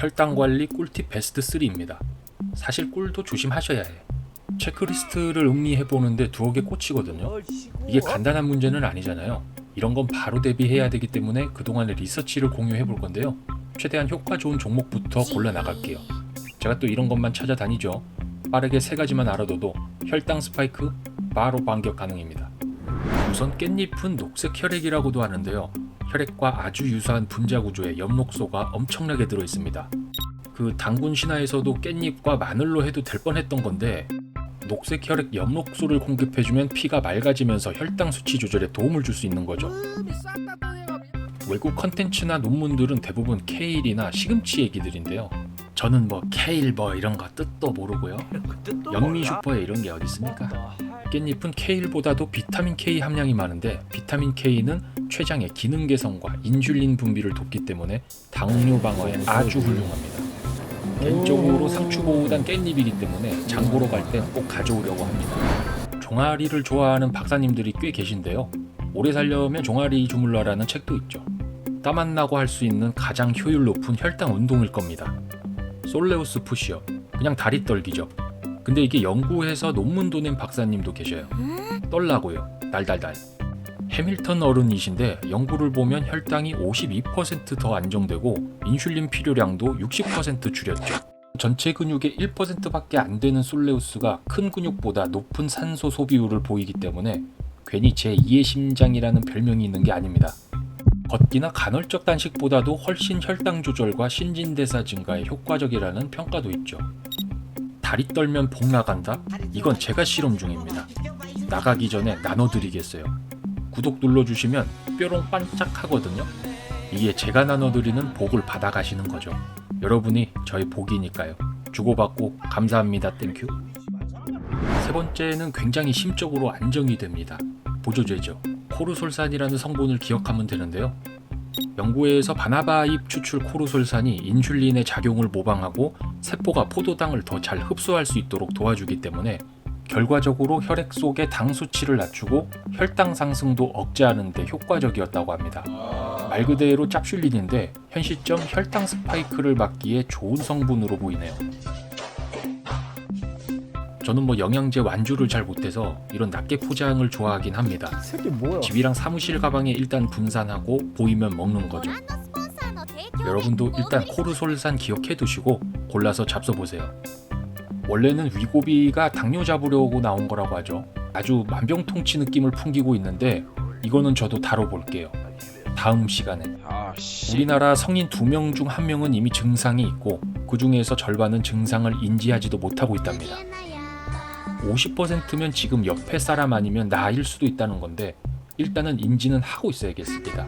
혈당 관리 꿀팁 베스트 3입니다. 사실 꿀도 조심하셔야 해. 체크리스트를 음미해 보는데 두어 개 꽂히거든요. 이게 간단한 문제는 아니잖아요. 이런 건 바로 대비해야 되기 때문에 그동안의 리서치를 공유해 볼 건데요. 최대한 효과 좋은 종목부터 골라 나갈게요. 제가 또 이런 것만 찾아다니죠. 빠르게 세 가지만 알아둬도 혈당 스파이크 바로 반격 가능입니다. 우선 깻잎은 녹색 혈액이라고도 하는데요. 혈액과 아주 유사한 분자 구조의 엽록소가 엄청나게 들어 있습니다. 그 당군 신화에서도 깻잎과 마늘로 해도 될 뻔했던 건데 녹색 혈액 엽록소를 공급해주면 피가 맑아지면서 혈당 수치 조절에 도움을 줄 수 있는 거죠. 외국 컨텐츠나 논문들은 대부분 케일이나 시금치 얘기들인데요. 저는 뭐 케일 뭐 이런 거 뜻도 모르고요. 영미 슈퍼에 이런 게 어디 있습니까? 깻잎은 케일보다도 비타민 K 함량이 많은데 비타민 K는 췌장의 기능 개선과 인슐린 분비를 돕기 때문에 당뇨 방어에 아주 훌륭합니다. 개인적으로 상추보단 깻잎이기 때문에 장 보러 갈때꼭 가져오려고 합니다. 종아리를 좋아하는 박사님들이 꽤 계신데요. 오래 살려면 종아리 주물러라는 책도 있죠. 땀 안 나고 할 수 있는 가장 효율 높은 혈당 운동일 겁니다. 솔레우스 푸시업, 그냥 다리 떨기죠. 근데 이게 연구해서 논문도 낸 박사님도 계셔요. 떨라고요. 달달달. 해밀턴 어른이신데 연구를 보면 혈당이 52%더 안정되고 인슐린 필요량도 60% 줄였죠. 전체 근육의 1%밖에 안 되는 솔레우스가 큰 근육보다 높은 산소 소비율을 보이기 때문에 괜히 제2의 심장이라는 별명이 있는 게 아닙니다. 걷기나 간헐적 단식보다도 훨씬 혈당 조절과 신진대사 증가에 효과적이라는 평가도 있죠. 다리 떨면 복 나간다? 이건 제가 실험 중입니다. 나가기 전에 나눠드리겠어요. 구독 눌러주시면 뾰롱 반짝하거든요. 이게 제가 나눠드리는 복을 받아가시는 거죠. 여러분이 저의 복이니까요. 주고받고 감사합니다. 땡큐. 세 번째는 굉장히 심적으로 안정이 됩니다. 보조제죠. 코르솔산이라는 성분을 기억하면 되는데요. 연구에서 바나바잎 추출 코르솔산이 인슐린의 작용을 모방하고 세포가 포도당을 더 잘 흡수할 수 있도록 도와주기 때문에 결과적으로 혈액 속의 당 수치를 낮추고 혈당 상승도 억제하는 데 효과적이었다고 합니다. 말 그대로 짭슐린인데 현 시점 혈당 스파이크를 막기에 좋은 성분으로 보이네요. 저는 뭐 영양제 완주를 잘 못해서 이런 낱개 포장을 좋아하긴 합니다. 집이랑 사무실 가방에 일단 분산하고 보이면 먹는 거죠. 여러분도 일단 코르솔산 기억해 두시고 골라서 잡숴 보세요. 원래는 위고비가 당뇨 잡으려고 나온 거라고 하죠. 아주 만병통치 느낌을 풍기고 있는데 이거는 저도 다뤄볼게요. 다음 시간에. 아 씨. 우리나라 성인 두명중한 명은 이미 증상이 있고 그 중에서 절반은 증상을 인지하지도 못하고 있답니다. 50%면 지금 옆에 사람 아니면 나일 수도 있다는 건데 일단은 인지는 하고 있어야겠습니다.